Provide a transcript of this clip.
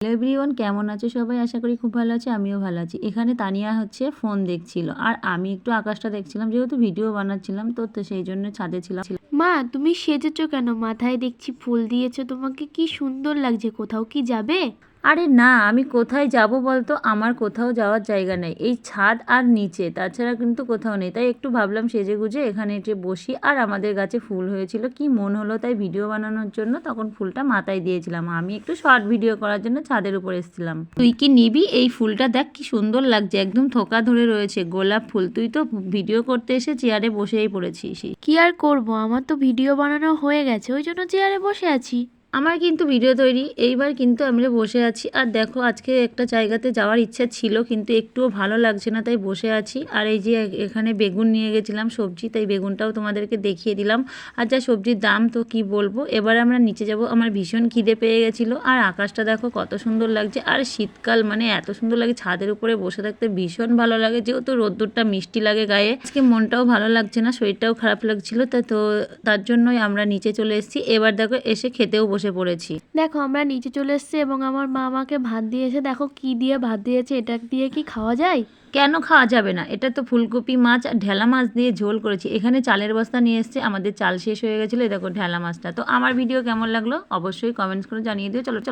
Hello everyone কেমন আছো সবাই? আশা করি খুব ভালো আছে, আমিও ভালো আছি। এখানে তানিয়া হচ্ছে ফোন দেখছিল। আর আমি একটু আকাশটা দেখছিলাম, যেহেতু ভিডিও বানাচ্ছিলাম, তো তো সেই জন্য ছাদে ছিলাম। মা, তুমি সেজেছো কেন? মাথায় দেখছি ফুল দিয়েছ তোমাকে, কি সুন্দর লাগছে, কোথাও কি যাবে? আরে না, আমি কোথায় যাব বলতো? আমার কোথাও যাওয়ার জায়গা নেই। এই ছাদ আর নিচে, তাছাড়া কিন্তু কোথাও নেই। তাই একটু ভাবলাম সেজে গুজে এখানে এসে বসি আর আমাদের গাছে ফুল হয়েছিল, কি মন হলো তাই ভিডিও বানানোর জন্য তখন ফুলটা মাথায় দিয়েছিলাম। আমি একটু শর্ট ভিডিও করার জন্য ছাদের উপর এসেছিলাম। তুই কি নিবি? এই ফুলটা দেখ, কি সুন্দর লাগছে। একদম থোকা ধরে রয়েছে, গোলাপ ফুল। তুই তো ভিডিও করতে এসে চেয়ারে বসেই পড়েছিস। কি আর করব? আমার তো ভিডিও বানানো হয়ে গেছে, ওই জন্য চেয়ারে বসে আছি। আমার কিন্তু ভিডিও তৈরি, এইবার কিন্তু আমরা বসে আছি। আর দেখো, আজকে একটা জায়গাতে যাওয়ার ইচ্ছা ছিল, কিন্তু একটুও ভালো লাগছে না, তাই বসে আছি। আর এই যে এখানে বেগুন নিয়ে গেছিলাম সবজি, তাই বেগুনটাও তোমাদেরকে দেখিয়ে দিলাম। আর যা সবজির দাম, তো কি বলব? এবার আমরা নিচে যাব, আমার ভীষণ খিদে পেয়ে গেছিল। আর আকাশটা দেখো, কত সুন্দর লাগছে। আর শীতকাল মানে এত সুন্দর লাগে, ছাদের উপরে বসে থাকতে ভীষণ ভালো লাগে। যেহেতু রোদ্দুরটা মিষ্টি লাগে গায়ে, আজকে মনটাও ভালো লাগছে না, শরীরটাও খারাপ লাগছিল তা তো তার জন্যই আমরা নিচে চলে এসেছি। এবার দেখো, এসে খেতেও পড়েছি। দেখো আমরা নিচে চলে এসেছি এবং আমার মা আমাকে ভাত দিয়েছে দেখো কি দিয়ে ভাত দিয়েছে এটা দিয়ে কি খাওয়া যায়? কেন খাওয়া যাবে না? এটা তো ফুলকপি মাছ আর ঢেলা মাছ দিয়ে ঝোল করেছি। এখানে চালের বস্তা নিয়ে এসছে আমাদের চাল শেষ হয়ে গেছিল এই দেখো ঢেলা মাছটা। তো আমার ভিডিও কেমন লাগল? অবশ্যই কমেন্টস করে জানিয়ে দিও। চলো চলো।